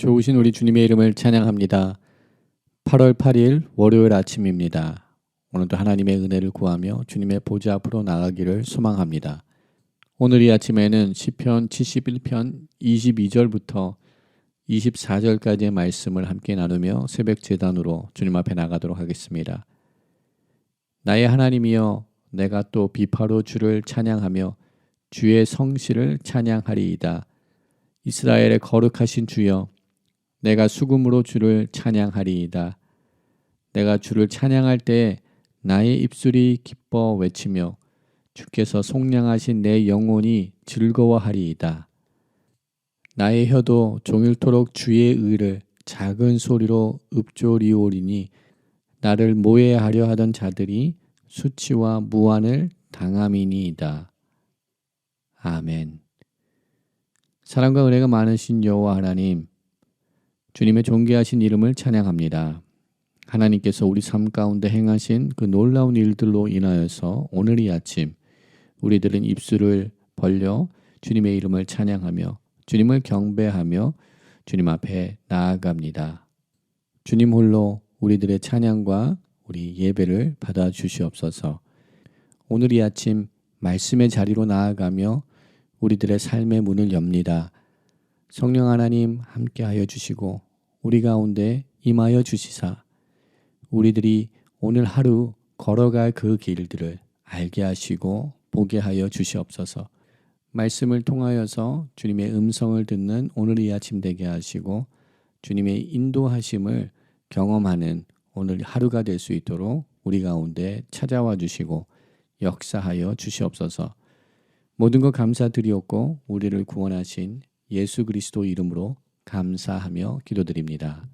좋으신 우리 주님의 이름을 찬양합니다. 8월 8일 월요일 아침입니다. 오늘도 하나님의 은혜를 구하며 주님의 보좌 앞으로 나가기를 소망합니다. 오늘 이 아침에는 시편 71편 22절부터 24절까지의 말씀을 함께 나누며 새벽 재단으로 주님 앞에 나가도록 하겠습니다. 나의 하나님이여 내가 또 비파로 주를 찬양하며 주의 성실을 찬양하리이다. 이스라엘의 거룩하신 주여 내가 수금으로 주를 찬양하리이다. 내가 주를 찬양할 때 나의 입술이 기뻐 외치며 주께서 속량하신 내 영혼이 즐거워하리이다. 나의 혀도 종일토록 주의 의를 작은 소리로 읊조리오리니 나를 모해하려 하던 자들이 수치와 무한을 당함이니이다. 아멘. 사랑과 은혜가 많으신 여호와 하나님, 주님의 존귀하신 이름을 찬양합니다. 하나님께서 우리 삶 가운데 행하신 그 놀라운 일들로 인하여서 오늘 이 아침 우리들은 입술을 벌려 주님의 이름을 찬양하며 주님을 경배하며 주님 앞에 나아갑니다. 주님 홀로 우리들의 찬양과 우리 예배를 받아 주시옵소서. 오늘 이 아침 말씀의 자리로 나아가며 우리들의 삶의 문을 엽니다. 성령 하나님 함께하여 주시고 우리 가운데 임하여 주시사 우리들이 오늘 하루 걸어갈 그 길들을 알게 하시고 보게 하여 주시옵소서. 말씀을 통하여서 주님의 음성을 듣는 오늘 이 아침 되게 하시고 주님의 인도하심을 경험하는 오늘 하루가 될 수 있도록 우리 가운데 찾아와 주시고 역사하여 주시옵소서. 모든 것 감사드리옵고 우리를 구원하신 예수 그리스도 이름으로 감사하며 기도드립니다.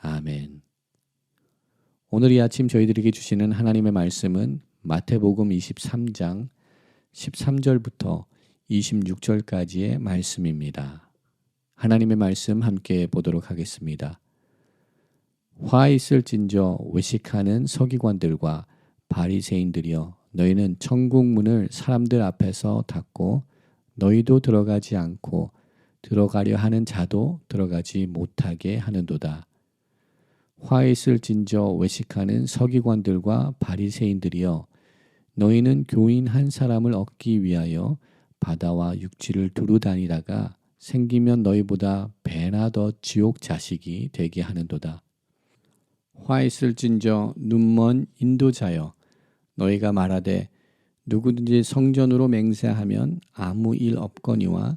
아멘. 오늘 이 아침 저희들에게 주시는 하나님의 말씀은 마태복음 23장 13절부터 26절까지의 말씀입니다. 하나님의 말씀 함께 보도록 하겠습니다. 화 있을진저 외식하는 서기관들과 바리새인들이여 너희는 천국 문을 사람들 앞에서 닫고 너희도 들어가지 않고 들어가려 하는 자도 들어가지 못하게 하는도다. 화 있을 진저 외식하는 서기관들과 바리새인들이여 너희는 교인 한 사람을 얻기 위하여 바다와 육지를 두루 다니다가 생기면 너희보다 배나 더 지옥 자식이 되게 하는도다. 화 있을진저 눈먼 인도자여 너희가 말하되 누구든지 성전으로 맹세하면 아무 일 없거니와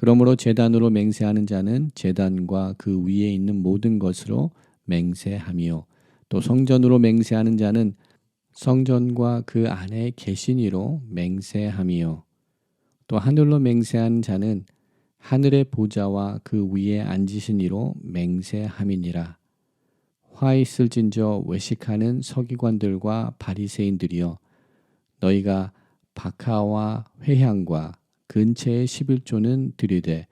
그러므로 재단으로 맹세하는 자는 재단과 그 위에 있는 모든 것으로 맹세하며 또 성전으로 맹세하는 자는 성전과 그 안에 계신 이로 맹세하며 또 하늘로 맹세하는 자는 하늘의 보좌와 그 위에 앉으신 이로 맹세함이니라. 화 있을진저 외식하는 서기관들과 바리새인들이여 너희가 박하와 회향과 근처의 11조는 들이되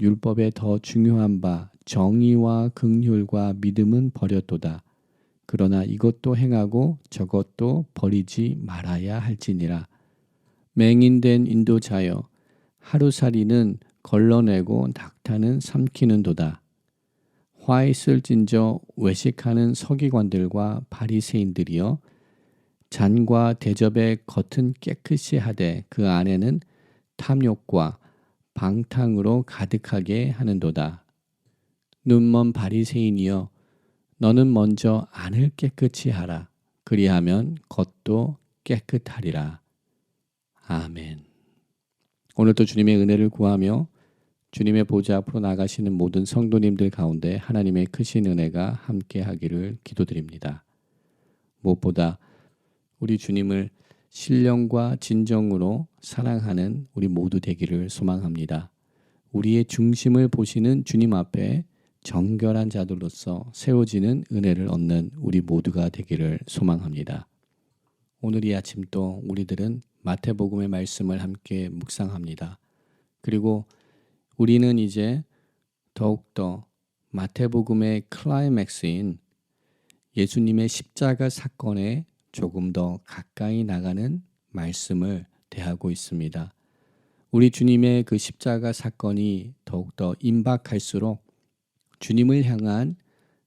율법에 더 중요한 바 정의와 긍휼과 믿음은 버렸도다. 그러나 이것도 행하고 저것도 버리지 말아야 할지니라. 맹인된 인도자여 하루살이는 걸러내고 낙타는 삼키는도다. 화 있을진저 외식하는 서기관들과 바리새인들이여 잔과 대접의 겉은 깨끗이 하되 그 안에는 탐욕과 방탕으로 가득하게 하는도다. 눈먼 바리새인이여 너는 먼저 안을 깨끗이 하라. 그리하면 겉도 깨끗하리라. 아멘. 오늘도 주님의 은혜를 구하며 주님의 보좌 앞으로 나가시는 모든 성도님들 가운데 하나님의 크신 은혜가 함께 하기를 기도드립니다. 무엇보다 우리 주님을 신령과 진정으로 사랑하는 우리 모두 되기를 소망합니다. 우리의 중심을 보시는 주님 앞에 정결한 자들로서 세워지는 은혜를 얻는 우리 모두가 되기를 소망합니다. 오늘 이 아침 또 우리들은 마태복음의 말씀을 함께 묵상합니다. 그리고 우리는 이제 더욱더 마태복음의 클라이맥스인 예수님의 십자가 사건에 조금 더 가까이 나가는 말씀을 대하고 있습니다. 우리 주님의 그 십자가 사건이 더욱더 임박할수록 주님을 향한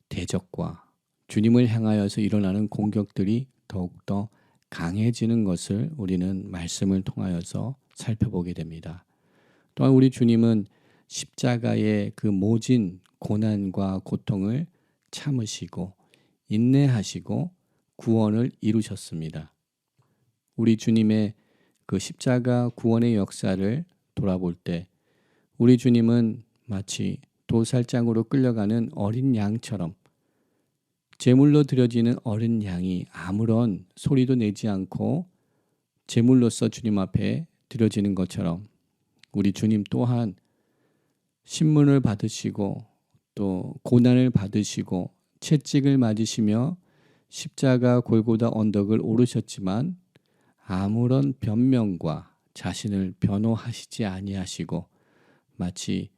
대적과 주님을 향하여서 일어나는 공격들이 더욱더 강해지는 것을 우리는 말씀을 통하여서 살펴보게 됩니다. 또한 우리 주님은 십자가의 그 모진 고난과 고통을 참으시고 인내하시고 구원을 이루셨습니다. 우리 주님의 그 십자가 구원의 역사를 돌아볼 때 우리 주님은 마치 도살장으로 끌려가는 어린 양처럼 제물로 드려지는 어린 양이 아무런 소리도 내지 않고 제물로서 주님 앞에 드려지는 것처럼 우리 주님 또한 신문을 받으시고 또 고난을 받으시고 채찍을 맞으시며 십자가 골고다 언덕을 오르셨지만 아무런 변명과 자신을 변호하시지 아니하시고 마치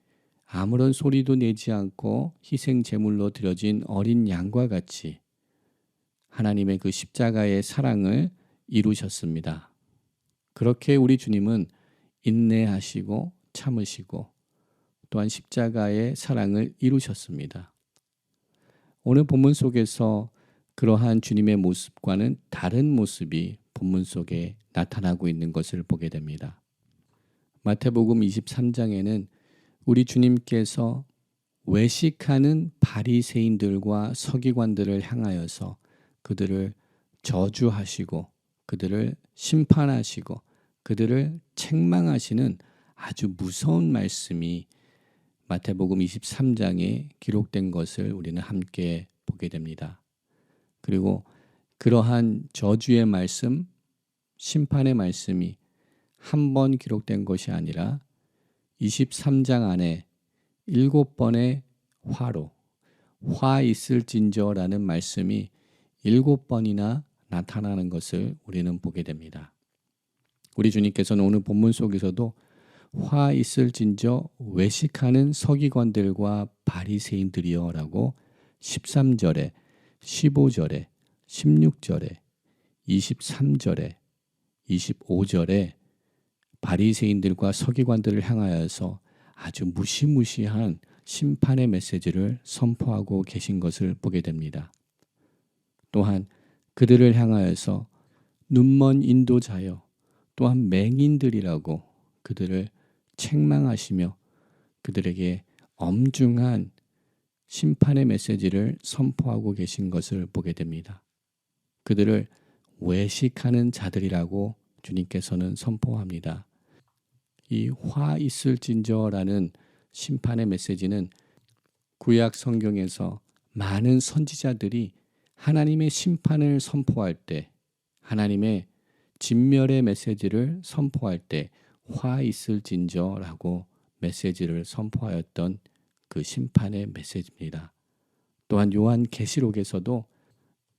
아무런 소리도 내지 않고 희생 제물로 드려진 어린 양과 같이 하나님의 그 십자가의 사랑을 이루셨습니다. 그렇게 우리 주님은 인내하시고 참으시고 또한 십자가의 사랑을 이루셨습니다. 오늘 본문 속에서 그러한 주님의 모습과는 다른 모습이 본문 속에 나타나고 있는 것을 보게 됩니다. 마태복음 23장에는 우리 주님께서 외식하는 바리새인들과 서기관들을 향하여서 그들을 저주하시고 그들을 심판하시고 그들을 책망하시는 아주 무서운 말씀이 마태복음 23장에 기록된 것을 우리는 함께 보게 됩니다. 그리고 그러한 저주의 말씀, 심판의 말씀이 한 번 기록된 것이 아니라 23장 안에 일곱 번의 화로, 화 있을진저라는 말씀이 일곱 번이나 나타나는 것을 우리는 보게 됩니다. 우리 주님께서는 오늘 본문 속에서도 화 있을진저 외식하는 서기관들과 바리새인들이여라고 13절에 15절에 16절에 23절에 25절에 바리새인들과 서기관들을 향하여서 아주 무시무시한 심판의 메시지를 선포하고 계신 것을 보게 됩니다. 또한 그들을 향하여서 눈먼 인도자여 또한 맹인들이라고 그들을 책망하시며 그들에게 엄중한 심판의 메시지를 선포하고 계신 것을 보게 됩니다. 그들을 외식하는 자들이라고 주님께서는 선포합니다. 이 화 있을진저라는 심판의 메시지는 구약 성경에서 많은 선지자들이 하나님의 심판을 선포할 때 하나님의 진멸의 메시지를 선포할 때 화 있을진저라고 메시지를 선포하였던 그 심판의 메시지입니다. 또한 요한 계시록에서도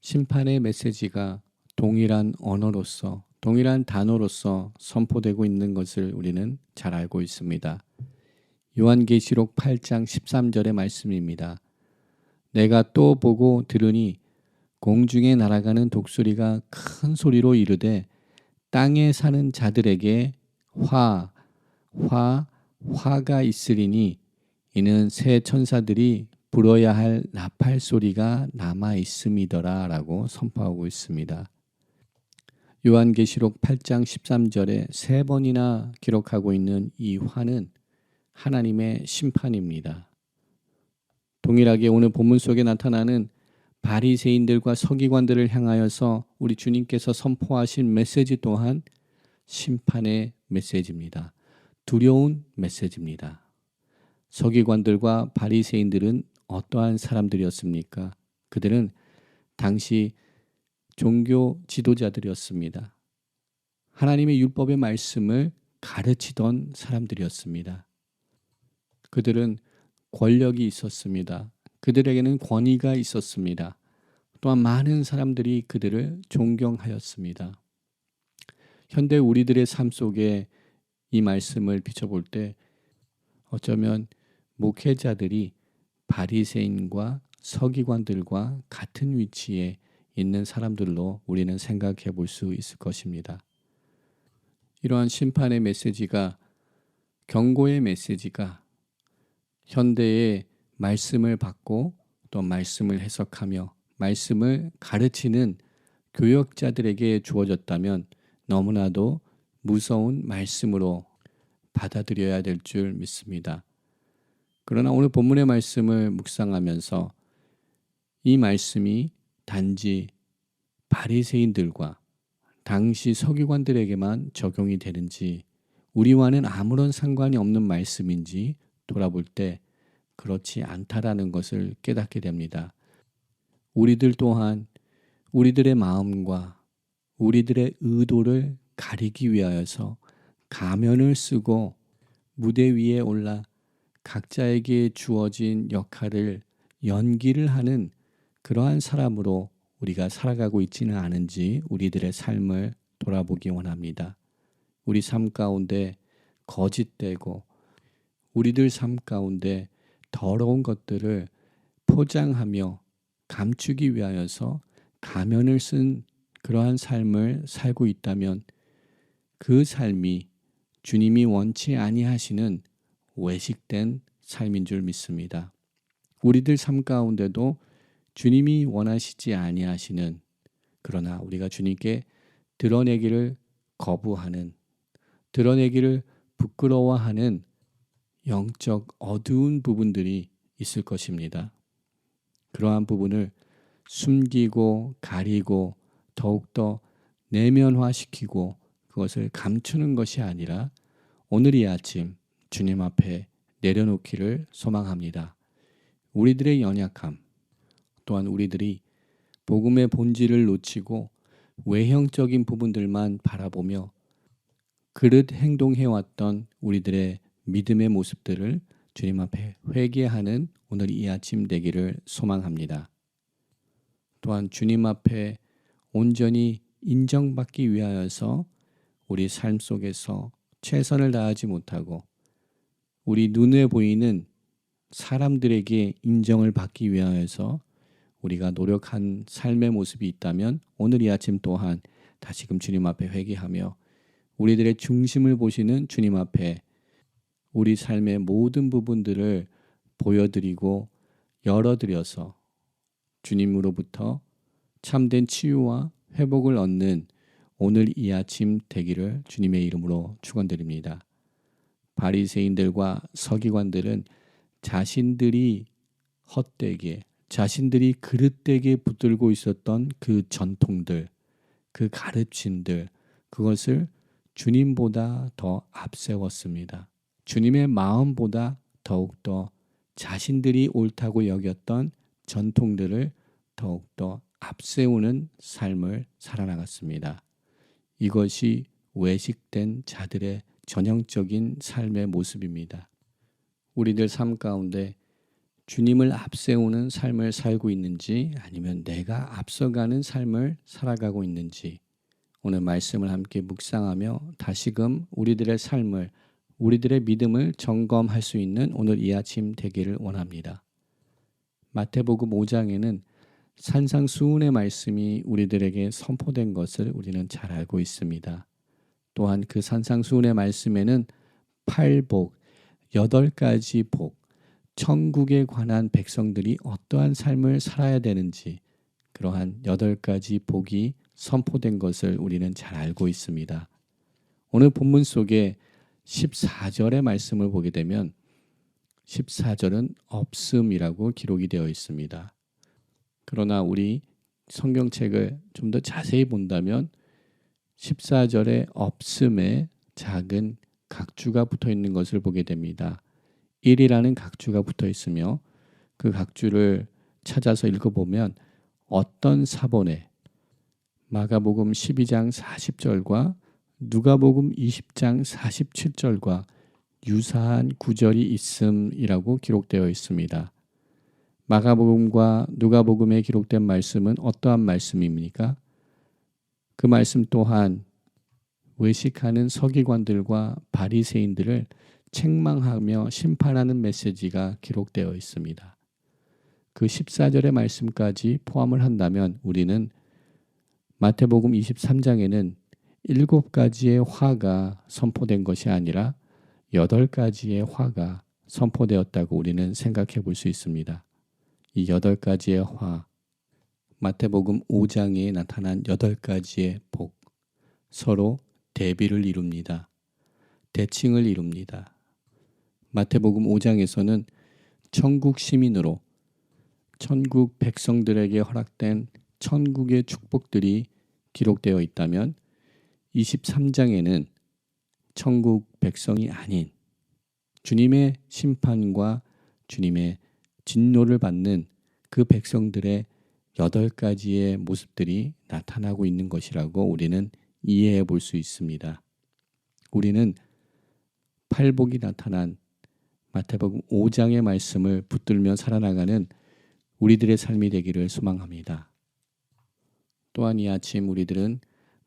심판의 메시지가 동일한 언어로서 동일한 단어로서 선포되고 있는 것을 우리는 잘 알고 있습니다. 요한계시록 8장 13절의 말씀입니다. 내가 또 보고 들으니 공중에 날아가는 독수리가 큰 소리로 이르되 땅에 사는 자들에게 화, 화, 화가 있으리니 이는 새 천사들이 불어야 할 나팔 소리가 남아 있음이더라라고 선포하고 있습니다. 요한계시록 8장 13절에 세 번이나 기록하고 있는 이 화는 하나님의 심판입니다. 동일하게 오늘 본문 속에 나타나는 바리새인들과 서기관들을 향하여서 우리 주님께서 선포하신 메시지 또한 심판의 메시지입니다. 두려운 메시지입니다. 서기관들과 바리새인들은 어떠한 사람들이었습니까? 그들은 당시 종교 지도자들이었습니다. 하나님의 율법의 말씀을 가르치던 사람들이었습니다. 그들은 권력이 있었습니다. 그들에게는 권위가 있었습니다. 또한 많은 사람들이 그들을 존경하였습니다. 현대 우리들의 삶 속에 이 말씀을 비춰볼 때 어쩌면 목회자들이 바리새인과 서기관들과 같은 위치에 있는 사람들로 우리는 생각해 볼 수 있을 것입니다. 이러한 심판의 메시지가 경고의 메시지가 현대의 말씀을 받고 또 말씀을 해석하며 말씀을 가르치는 교역자들에게 주어졌다면 너무나도 무서운 말씀으로 받아들여야 될 줄 믿습니다. 그러나 오늘 본문의 말씀을 묵상하면서 이 말씀이 단지 바리새인들과 당시 서기관들에게만 적용이 되는지 우리와는 아무런 상관이 없는 말씀인지 돌아볼 때 그렇지 않다라는 것을 깨닫게 됩니다. 우리들 또한 우리들의 마음과 우리들의 의도를 가리기 위하여서 가면을 쓰고 무대 위에 올라 각자에게 주어진 역할을 연기를 하는 그러한 사람으로 우리가 살아가고 있지는 않은지 우리들의 삶을 돌아보기 원합니다. 우리 삶 가운데 거짓되고 우리들 삶 가운데 더러운 것들을 포장하며 감추기 위하여서 가면을 쓴 그러한 삶을 살고 있다면 그 삶이 주님이 원치 아니하시는 외식된 삶인 줄 믿습니다. 우리들 삶 가운데도 주님이 원하시지 아니하시는 그러나 우리가 주님께 드러내기를 거부하는 드러내기를 부끄러워하는 영적 어두운 부분들이 있을 것입니다. 그러한 부분을 숨기고 가리고 더욱더 내면화시키고 그것을 감추는 것이 아니라 오늘 이 아침 주님 앞에 내려놓기를 소망합니다. 우리들의 연약함, 또한 우리들이 복음의 본질을 놓치고 외형적인 부분들만 바라보며 그릇 행동해왔던 우리들의 믿음의 모습들을 주님 앞에 회개하는 오늘 이 아침 되기를 소망합니다. 또한 주님 앞에 온전히 인정받기 위하여서 우리 삶 속에서 최선을 다하지 못하고 우리 눈에 보이는 사람들에게 인정을 받기 위하여서 우리가 노력한 삶의 모습이 있다면 오늘 이 아침 또한 다시금 주님 앞에 회개하며 우리들의 중심을 보시는 주님 앞에 우리 삶의 모든 부분들을 보여드리고 열어드려서 주님으로부터 참된 치유와 회복을 얻는 오늘 이 아침 되기를 주님의 이름으로 축원드립니다. 바리새인들과 서기관들은 자신들이 헛되게 자신들이 그릇되게 붙들고 있었던 그 전통들, 그 가르침들, 그것을 주님보다 더 앞세웠습니다. 주님의 마음보다 더욱더 자신들이 옳다고 여겼던 전통들을 더욱더 앞세우는 삶을 살아나갔습니다. 이것이 외식된 자들의 전형적인 삶의 모습입니다. 우리들 삶 가운데 주님을 앞세우는 삶을 살고 있는지 아니면 내가 앞서가는 삶을 살아가고 있는지 오늘 말씀을 함께 묵상하며 다시금 우리들의 삶을 우리들의 믿음을 점검할 수 있는 오늘 이 아침 되기를 원합니다. 마태복음 5장에는 산상수훈의 말씀이 우리들에게 선포된 것을 우리는 잘 알고 있습니다. 또한 그 산상수훈의 말씀에는 팔복, 여덟 가지 복, 천국에 관한 백성들이 어떠한 삶을 살아야 되는지 그러한 여덟 가지 복이 선포된 것을 우리는 잘 알고 있습니다. 오늘 본문 속에 14절의 말씀을 보게 되면 14절은 없음이라고 기록이 되어 있습니다. 그러나 우리 성경책을 좀 더 자세히 본다면 14절의 없음에 작은 각주가 붙어 있는 것을 보게 됩니다. 1이라는 각주가 붙어 있으며 그 각주를 찾아서 읽어보면 어떤 사본에 마가복음 12장 40절과 누가복음 20장 47절과 유사한 구절이 있음이라고 기록되어 있습니다. 마가복음과 누가복음에 기록된 말씀은 어떠한 말씀입니까? 그 말씀 또한 외식하는 서기관들과 바리새인들을 책망하며 심판하는 메시지가 기록되어 있습니다. 그 14절의 말씀까지 포함을 한다면 우리는 마태복음 23장에는 일곱 가지의 화가 선포된 것이 아니라 여덟 가지의 화가 선포되었다고 우리는 생각해 볼 수 있습니다. 이 여덟 가지의 화, 마태복음 5장에 나타난 여덟 가지의 복, 서로 대비를 이룹니다. 대칭을 이룹니다. 마태복음 5장에서는 천국 시민으로 천국 백성들에게 허락된 천국의 축복들이 기록되어 있다면 23장에는 천국 백성이 아닌 주님의 심판과 주님의 진노를 받는 그 백성들의 여덟 가지의 모습들이 나타나고 있는 것이라고 우리는 이해해 볼 수 있습니다. 우리는 팔복이 나타난 마태복음 5장의 말씀을 붙들며 살아나가는 우리들의 삶이 되기를 소망합니다. 또한 이 아침 우리들은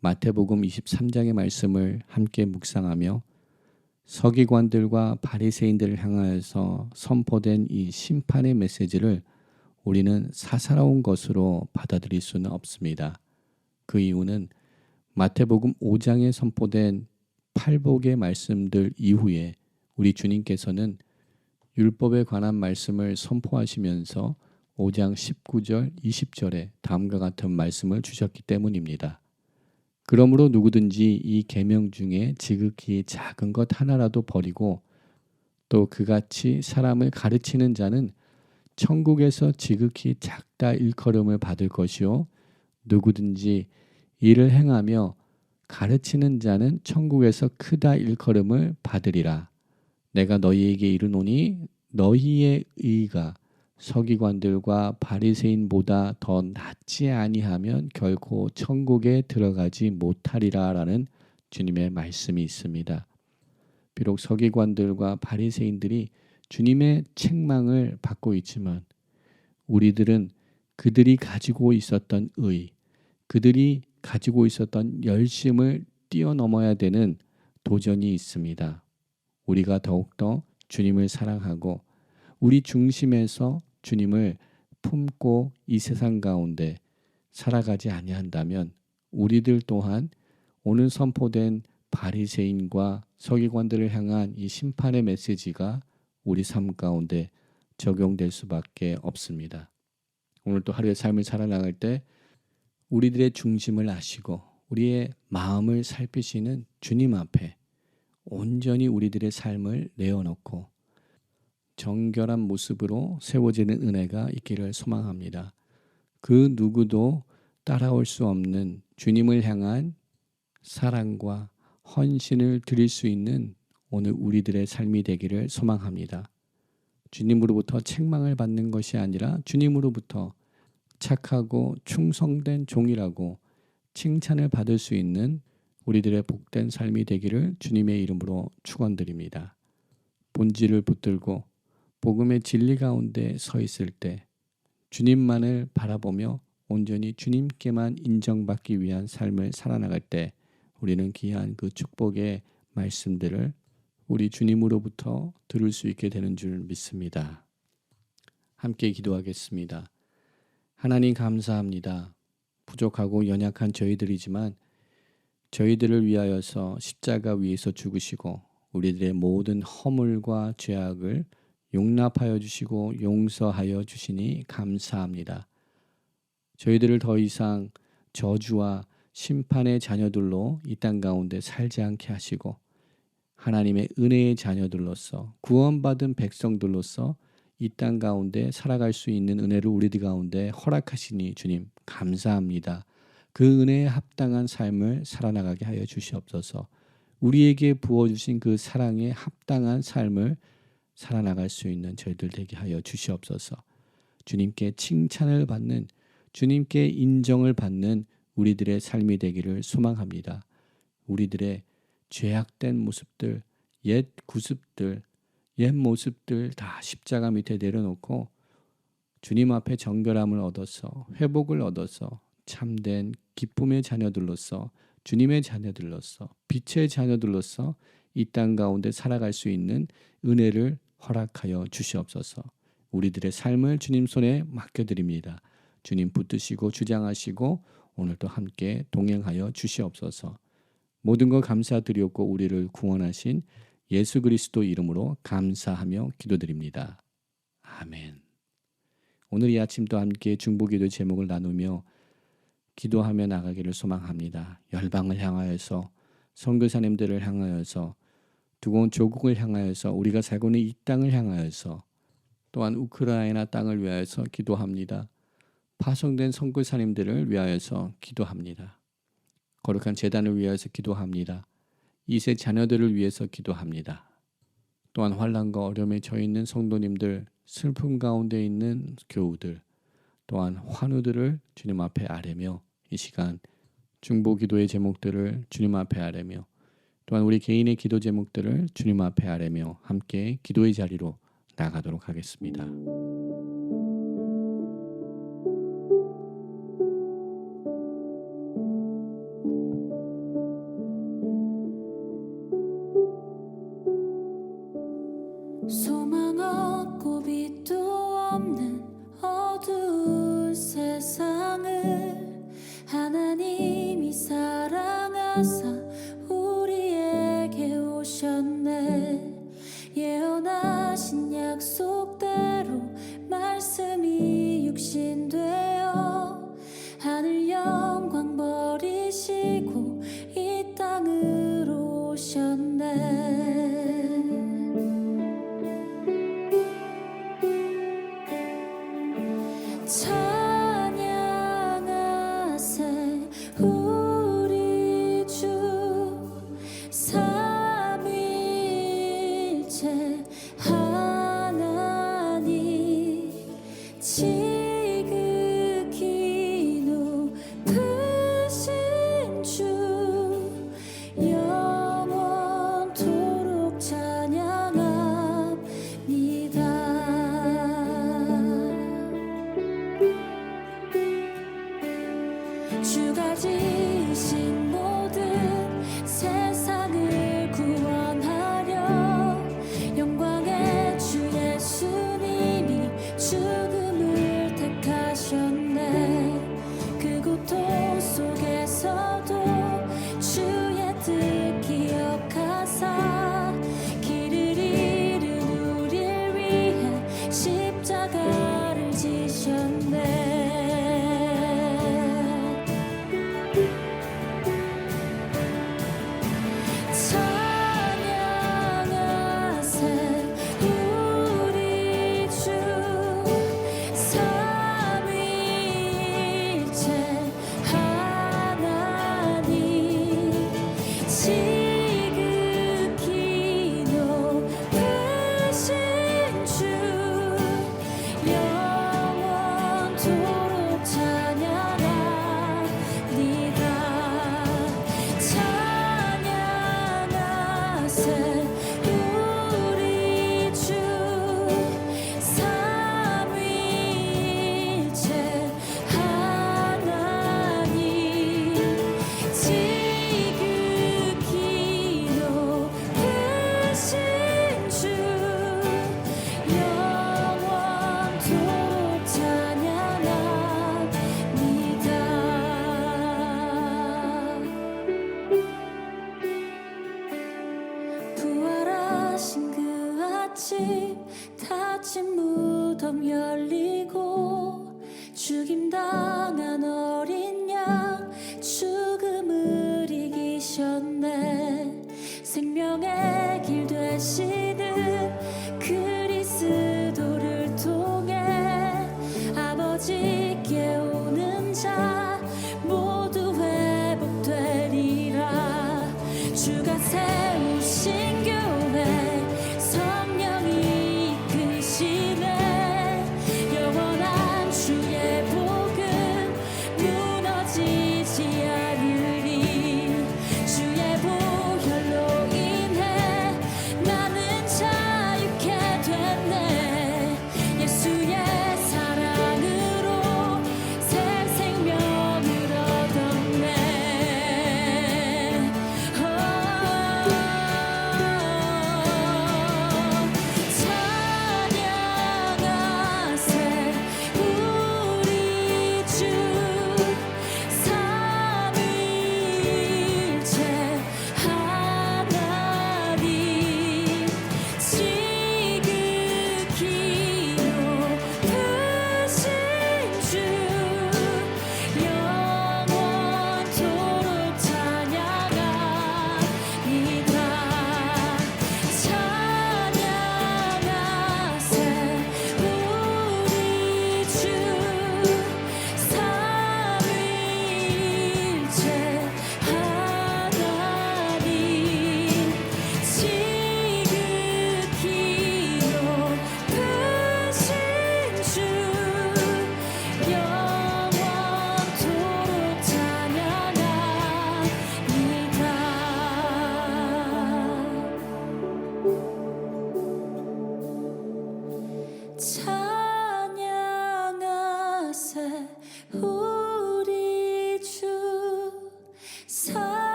마태복음 23장의 말씀을 함께 묵상하며 서기관들과 바리새인들을 향하여서 선포된 이 심판의 메시지를 우리는 사사로운 것으로 받아들일 수는 없습니다. 그 이유는 마태복음 5장에 선포된 팔복의 말씀들 이후에 우리 주님께서는 율법에 관한 말씀을 선포하시면서 5장 19절, 20절에 다음과 같은 말씀을 주셨기 때문입니다. 그러므로 누구든지 이 계명 중에 지극히 작은 것 하나라도 버리고 또 그같이 사람을 가르치는 자는 천국에서 지극히 작다 일컬음을 받을 것이요 누구든지 이를 행하며 가르치는 자는 천국에서 크다 일컬음을 받으리라. 내가 너희에게 이르노니 너희의 의가 서기관들과 바리새인보다 더 낫지 아니하면 결코 천국에 들어가지 못하리라라는 주님의 말씀이 있습니다. 비록 서기관들과 바리새인들이 주님의 책망을 받고 있지만 우리들은 그들이 가지고 있었던 의, 그들이 가지고 있었던 열심을 뛰어넘어야 되는 도전이 있습니다. 우리가 더욱더 주님을 사랑하고 우리 중심에서 주님을 품고 이 세상 가운데 살아가지 아니한다면 우리들 또한 오늘 선포된 바리새인과 서기관들을 향한 이 심판의 메시지가 우리 삶 가운데 적용될 수밖에 없습니다. 오늘 또 하루의 삶을 살아나갈 때 우리들의 중심을 아시고 우리의 마음을 살피시는 주님 앞에 온전히 우리들의 삶을 내어놓고 정결한 모습으로 세워지는 은혜가 있기를 소망합니다. 그 누구도 따라올 수 없는 주님을 향한 사랑과 헌신을 드릴 수 있는 오늘 우리들의 삶이 되기를 소망합니다. 주님으로부터 책망을 받는 것이 아니라 주님으로부터 착하고 충성된 종이라고 칭찬을 받을 수 있는 우리들의 복된 삶이 되기를 주님의 이름으로 축원드립니다. 본질을 붙들고 복음의 진리 가운데 서 있을 때 주님만을 바라보며 온전히 주님께만 인정받기 위한 삶을 살아나갈 때 우리는 귀한 그 축복의 말씀들을 우리 주님으로부터 들을 수 있게 되는 줄 믿습니다. 함께 기도하겠습니다. 하나님 감사합니다. 부족하고 연약한 저희들이지만 저희들을 위하여서 십자가 위에서 죽으시고 우리들의 모든 허물과 죄악을 용납하여 주시고 용서하여 주시니 감사합니다. 저희들을 더 이상 저주와 심판의 자녀들로 이 땅 가운데 살지 않게 하시고 하나님의 은혜의 자녀들로서 구원받은 백성들로서 이 땅 가운데 살아갈 수 있는 은혜를 우리들 가운데 허락하시니 주님 감사합니다. 그 은혜에 합당한 삶을 살아나가게 하여 주시옵소서. 우리에게 부어주신 그 사랑에 합당한 삶을 살아나갈 수 있는 저희들 되게 하여 주시옵소서. 주님께 칭찬을 받는 주님께 인정을 받는 우리들의 삶이 되기를 소망합니다. 우리들의 죄악된 모습들, 옛 구습들, 옛 모습들 다 십자가 밑에 내려놓고 주님 앞에 정결함을 얻어서 회복을 얻어서 참된 기쁨의 자녀들로서 주님의 자녀들로서 빛의 자녀들로서 이 땅 가운데 살아갈 수 있는 은혜를 허락하여 주시옵소서. 우리들의 삶을 주님 손에 맡겨드립니다. 주님 붙드시고 주장하시고 오늘도 함께 동행하여 주시옵소서. 모든 것 감사드렸고 우리를 구원하신 예수 그리스도 이름으로 감사하며 기도드립니다. 아멘. 오늘 이 아침도 함께 중보기도 제목을 나누며 기도하며 나가기를 소망합니다. 열방을 향하여서 선교사님들을 향하여서 두고 조국을 향하여서 우리가 살고 있는 이 땅을 향하여서 또한 우크라이나 땅을 위하여서 기도합니다. 파송된 선교사님들을 위하여서 기도합니다. 거룩한 재단을 위하여서 기도합니다. 이세 자녀들을 위해서 기도합니다. 또한 환란과 어려움에 처해 있는 성도님들, 슬픔 가운데 있는 교우들, 또한 환우들을 주님 앞에 아뢰며 이 시간 중보 기도의 제목들을 주님 앞에 아뢰며 또한 우리 개인의 기도 제목들을 주님 앞에 아뢰며 함께 기도의 자리로 나가도록 하겠습니다.